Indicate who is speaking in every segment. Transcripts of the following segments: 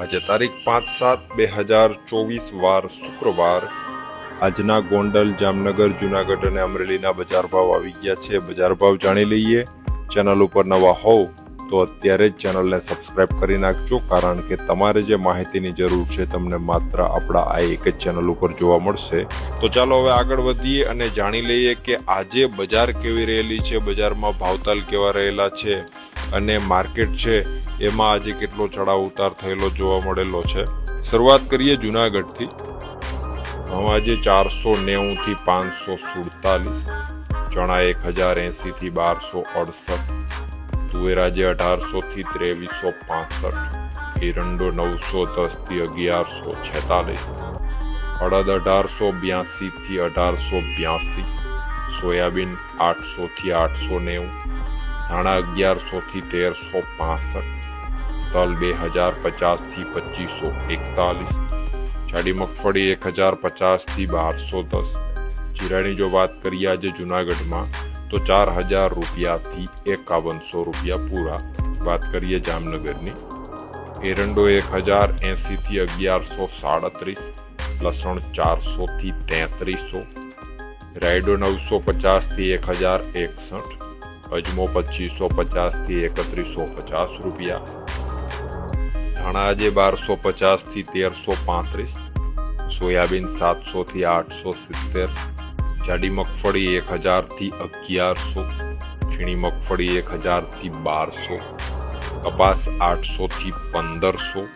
Speaker 1: આજે તારીખ પાંચ સાત બે હજાર ચોવીસ વાર શુક્રવાર. આજના ગોંડલ, જામનગર, જુનાગઢ અને અમરેલીના બજાર ભાવ આવી ગયા છે. બજાર ભાવ જાણી લઈએ. ચેનલ ઉપર નવા હોવ તો અત્યારે જ ચેનલને સબસ્ક્રાઇબ કરી નાખજો, કારણ કે તમારે જે માહિતીની જરૂર છે તમને માત્ર આપણા આ એક જ ચેનલ ઉપર જોવા મળશે. તો ચાલો હવે આગળ વધીએ અને જાણી લઈએ કે આજે બજાર કેવી રહેલી છે, બજારમાં ભાવતાલ કેવા રહેલા છે. અને માર્કેટ છે, એમાં આજે કેટલો ચડાવ ઉતાર થયેલો જોવા મળેલો છે. શરૂઆત કરીએ જુનાગઢથી. આજે ચારસો નેવુંથી પાંચસો સુડતાલીસ, ચણા એક હજાર એંસીથી બારસો અડસઠ, તુવેર આજે અઢારસોથી ત્રેવીસો પાસઠ, એરંડો નવસો દસથી અગિયારસો છેતાલીસ, અડદ અઢારસો બ્યાસીથી અઢારસો બ્યાસી, સોયાબીન આઠસોથી આઠસો નેવું ધાણા અગિયારસોથી તેરસો પાસઠ તલ બે હજાર પચાસથી પચીસો એકતાલીસ જાડી મગફળી એક હજાર પચાસથી બારસો દસ જીરાની જો વાત કરીએ આજે જુનાગઢમાં, તો ચાર હજાર રૂપિયાથી એકાવનસો રૂપિયા પૂરા. વાત કરીએ જામનગરની, એરંડો એક હજાર એંસીથી અગિયારસો સાડત્રીસ, લસણ ચારસોથી તેત્રીસો, રાયડો નવસો પચાસથી એક હજાર એકસઠ અજમો પચીસો પચાસથી એકત્રીસો પચાસ રૂપિયા ધાણા આજે બારસો પચાસથી તેરસો પાંત્રીસ સોયાબીન સાતસોથી આઠસો સિત્તેર જાડી મગફળી એક હજારથી અગિયારસો ઝીણી મગફળી એક હજારથી બારસો કપાસ આઠસોથી પંદરસો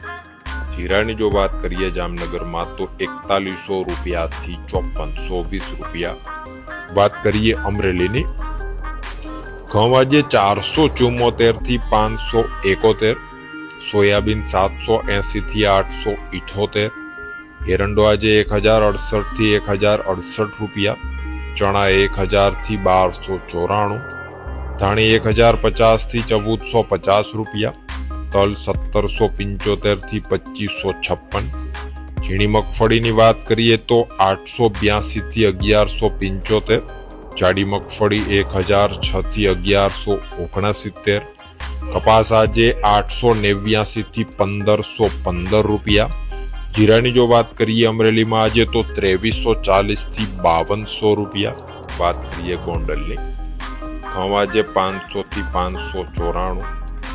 Speaker 1: જીરાની જો વાત કરીએ જામનગરમાં તો એકતાલીસો રૂપિયાથી ચોપનસો વીસ રૂપિયા વાત કરીએ અમરેલીની ઘઉં આજે ચારસો ચુમ્મોતેરથી પાંચસો એકોતેર, સોયાબીન સાતસો એંસીથી આઠસો ઇઠોતેર એરંડો આજે એક હજાર અડસઠથી એક હજાર અડસઠ રૂપિયા, ચણા એક હજારથી બારસો ચોરાણું, ધાણી એક હજાર પચાસથી ચૌદસો પચાસ રૂપિયા, તલ સત્તરસો પંચોતેરથી પચીસો છપ્પન, ઝીણી મગફળીની વાત કરીએ તો આઠસો બ્યાસીથી અગિયારસો પંચોતેર જાડી મગફળી એક હજાર છથી અગિયારસો ઓગણસિત્તેર. કપાસ આજે આઠસો નેવ્યાસીથી પંદરસો પંદર રૂપિયા. જીરાની જો વાત કરીએ અમરેલીમાં આજે તો ત્રેવીસો ચાલીસથી બાવનસો રૂપિયા. વાત કરીએ ગોંડલની. ઘઉં આજે પાંચસોથી પાંચસો ચોરાણું,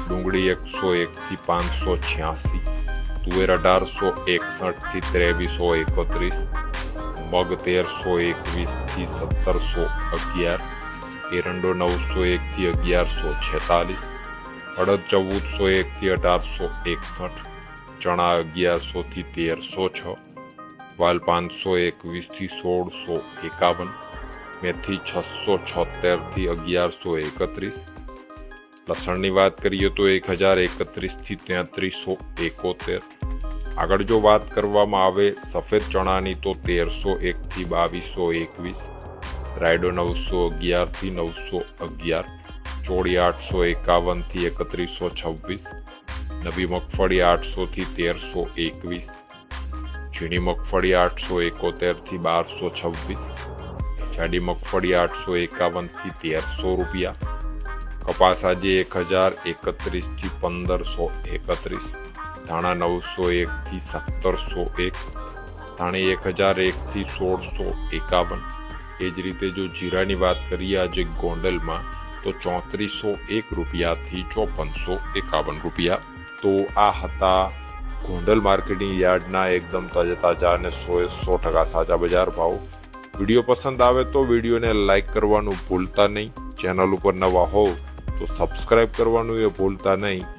Speaker 1: ડુંગળી એકસો એકથી પાંચસો છ્યાસી, તુવેર અઢારસો એકસઠથી ત્રેવીસો એકત્રીસ મગ તેરસો એકવીસથી સત્તરસો અગિયાર, એરંડો નવસો એકથી અગિયારસો છેતાલીસ, અડદ ચૌદસો એકથી અઢારસો એકસઠ, ચણા અગિયારસોથી તેરસો છ વાલ પાંચસો એકવીસથી સોળસો એકાવન મેથી છસો છોતેરથી અગિયારસો એકત્રીસ, લસણની વાત કરીએ તો એક હજાર એકત્રીસથી તેત્રીસો એકોતેર આગળ જો વાત કરવામાં આવે, સફેદ ચણાની તો તેરસો એકથી બાવીસો એકવીસ, રાયડો નવસો અગિયારથી નવસો અગિયાર, ચોળી આઠસો એકાવનથી એકત્રીસો છવ્વીસ, નવી મગફળી આઠસોથી તેરસો એકવીસ, ઝીણી મગફળી આઠસો એકોતેરથી બારસો છવ્વીસ, જાડી મગફળી આઠસો એકાવનથી તેરસો રૂપિયા, કપાસ આજે એક હજાર એકત્રીસથી પંદરસો એકત્રીસ. ધાણા નવસો એકથી સત્તરસો એક, ધાણી એક હજાર એકથી સોળસો એકાવન. એ જ રીતે જો જીરાની વાત કરીએ આજે ગોંડલમાં, તો ચોત્રીસો એક રૂપિયાથી ચોપનસો એકાવન રૂપિયા. તો આ હતા ગોંડલ માર્કેટિંગ યાર્ડના એકદમ તાજા તાજા અને સો સો ટકા સાચા બજાર ભાવ. વીડિયો પસંદ આવે તો વિડીયોને લાઇક કરવાનું ભૂલતા નહીં. ચેનલ ઉપર નવા હોવ તો સબસ્ક્રાઇબ કરવાનું એ ભૂલતા નહીં.